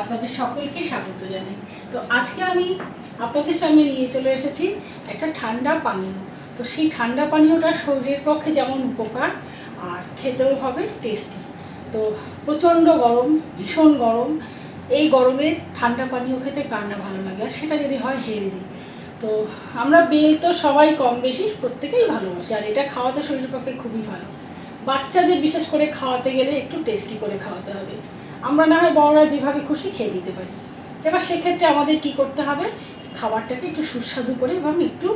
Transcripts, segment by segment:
আপনাদের সকলকে স্বাগত জানাই। তো আজকে আমি আপনাদের সামনে নিয়ে চলে এসেছি একটা ঠান্ডা পানীয়। তো সেই ঠান্ডা পানীয়টা শরীরের পক্ষে যেমন উপকার, আর খেতেও হবে টেস্টি তো প্রচণ্ড গরম, ভীষণ গরম। এই গরমে ঠান্ডা পানীয় খেতে কার না ভালো লাগে? আর সেটা যদি হয় হেলদি তো আমরা বেল তো সবাই কম বেশি, প্রত্যেকেই ভালোবাসি। আর এটা খাওয়া তো শরীরের পক্ষে খুবই ভালো। বাচ্চাদের বিশেষ করে খাওয়াতে গেলে একটু টেস্টি করে খাওয়াতে হবে। আমরা না হয় বড়রা যেভাবে খুশি খেয়ে নিতে পারি। এবার সেক্ষেত্রে আমাদের কি করতে হবে? খাবারটাকে একটু সুস্বাদু করে এবং একটু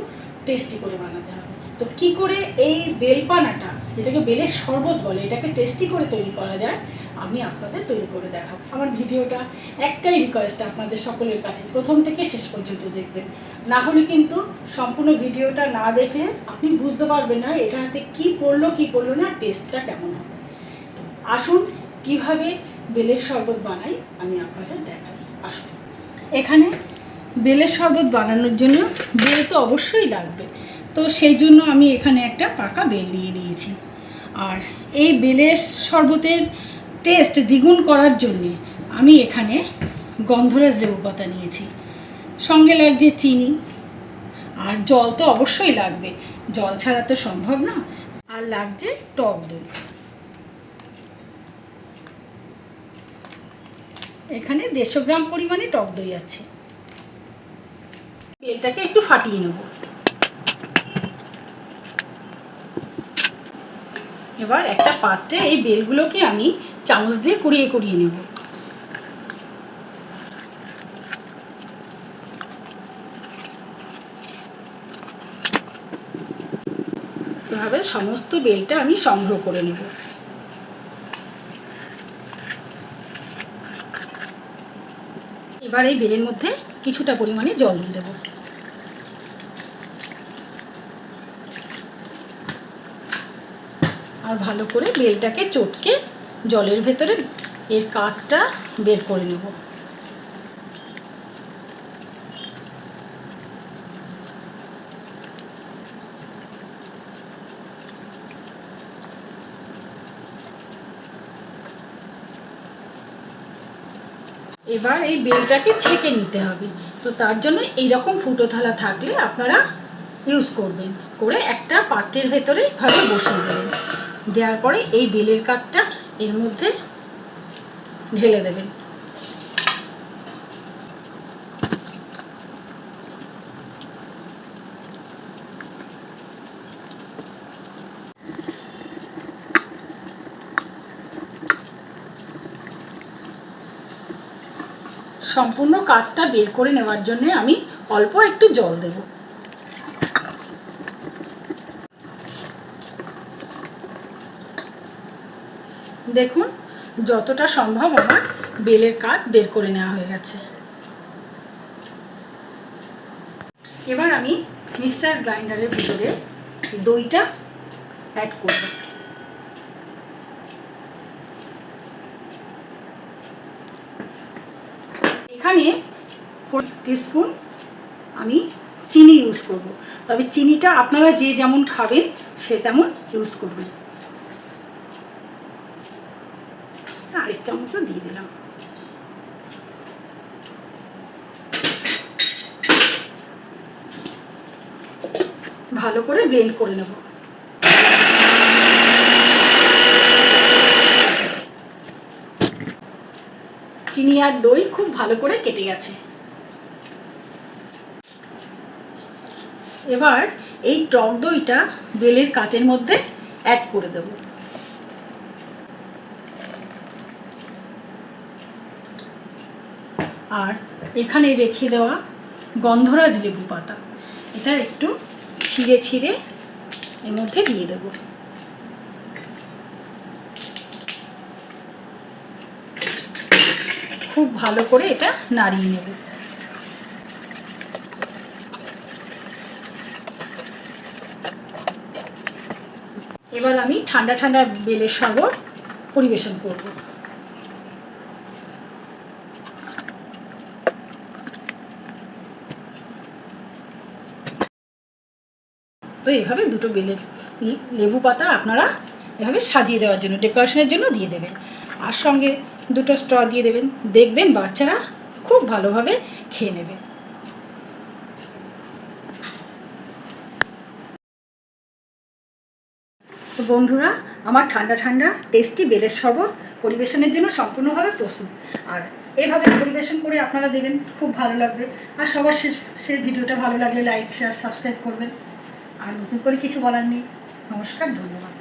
টেস্টি করে বানাতে হবে। তো কি করে এই বেলপানাটা, যেটাকে বেলের শরবত বলে, এটাকে টেস্টি করে তৈরি করা যায়, আমি আপনাদের তৈরি করে দেখাবো। আমার ভিডিওটা একটাই রিকোয়েস্ট আপনাদের সকলের কাছে। প্রথম থেকে শেষ পর্যন্ত দেখবেন। না হলে কিন্তু সম্পূর্ণ ভিডিওটা না দেখলে আপনি বুঝতে পারবেন না এটা হাতে কী পড়ল কী পড়ল না টেস্টটা কেমন হবে। তো আসুন, কীভাবে বেলের শরবত বানাই, আমি আপনাদের দেখাই। আসুন। এখানে বেলের শরবত বানানোর জন্য বেল তো অবশ্যই লাগবে। তো সেই জন্য আমি এখানে একটা পাকা বেল দিয়ে নিয়েছি আর এই বেলের শরবতের টেস্ট দ্বিগুণ করার জন্যে আমি এখানে গন্ধরাজ লেবু পাতা নিয়েছি। সঙ্গে লাগছে চিনি। আর জল তো অবশ্যই লাগবে। জল ছাড়া তো সম্ভব না। আর লাগছে টক দই। এখানে দেড়শো গ্রাম পরিমাণে টক দই আছে। বেলটাকে একটু ফাটিয়ে নেব। এবার একটা পাত্রে এই বেলগুলোকে আমি চামচ দিয়ে কুড়িয়ে কুড়িয়ে নেব। এভাবে সমস্ত বেলটা আমি সংগ্রহ করে নেব। এবার এই বেলের মধ্যে কিছুটা পরিমাণে জল দিয়ে দেবো। আর ভালো করে বেলটাকে চটকে জলের ভেতরে এর কাঠটা বের করে নেব। এবার এই বেলটাকে ছেঁকে নিতে হবে। তো তার জন্য এইরকম ফুটো থালা থাকলে আপনারা ইউজ করবেন। করে একটা পাত্রের ভেতরে ভাবে বসিয়ে দেবেন। দেওয়ার পরে এই বেলের কাঠটা এর মধ্যে ঢেলে দেবেন। সম্পূর্ণ কাঠটা বের করে নেওয়ার জন্য আমি অল্প একটু জল দেব। দেখুন, যতটা সম্ভব আমার বেলের কাঠ বের করে নেওয়া হয়ে গেছে। এবার আমি মিক্সচার গ্রাইন্ডারের ভিতরে দইটা অ্যাড করব। এখানে ফোর টিস্পুন আমি চিনি ইউজ করব। তবে চিনিটা আপনারা যে যেমন খাবেন, সে তেমন ইউজ করবেন। আরেক চামচও দিয়ে দিলাম। ভালো করে ব্লেন্ড করে নেব। চিনি আর দই খুব ভালো করে কেটে গেছে। এবার এই টক দইটা বেলের কাতের মধ্যে অ্যাড করে দেবো। আর এখানে রেখে দেওয়া গন্ধরাজ লেবু পাতা, এটা একটু ছিঁড়ে ছিঁড়ে এর মধ্যে দিয়ে দেব। খুব ভালো করে এটা নাড়িয়ে নেব। এবার আমি ঠান্ডা ঠান্ডা বেলের শরবত পরিবেশন করব। তো এভাবে দুটো বেলের লেবু পাতা আপনারা এভাবে সাজিয়ে দেওয়ার জন্য, ডেকোরেশনের জন্য দিয়ে দেবেন। আর সঙ্গে দুটো স্ট্র দিয়ে দেবেন। দেখবেন বাচ্চারা খুব ভালোভাবে খেয়ে নেবে। বন্ধুরা, আমার ঠান্ডা ঠান্ডা, টেস্টি বেলের শরবত পরিবেশনের জন্য সম্পূর্ণভাবে প্রস্তুত। আর এভাবে পরিবেশন করে আপনারা দেবেন, খুব ভালো লাগবে। আর সবার শেষ শেষ ভিডিওটা ভালো লাগলে লাইক শেয়ার সাবস্ক্রাইব করবেন। আর নতুন করে কিছু বলার নেই। নমস্কার, ধন্যবাদ।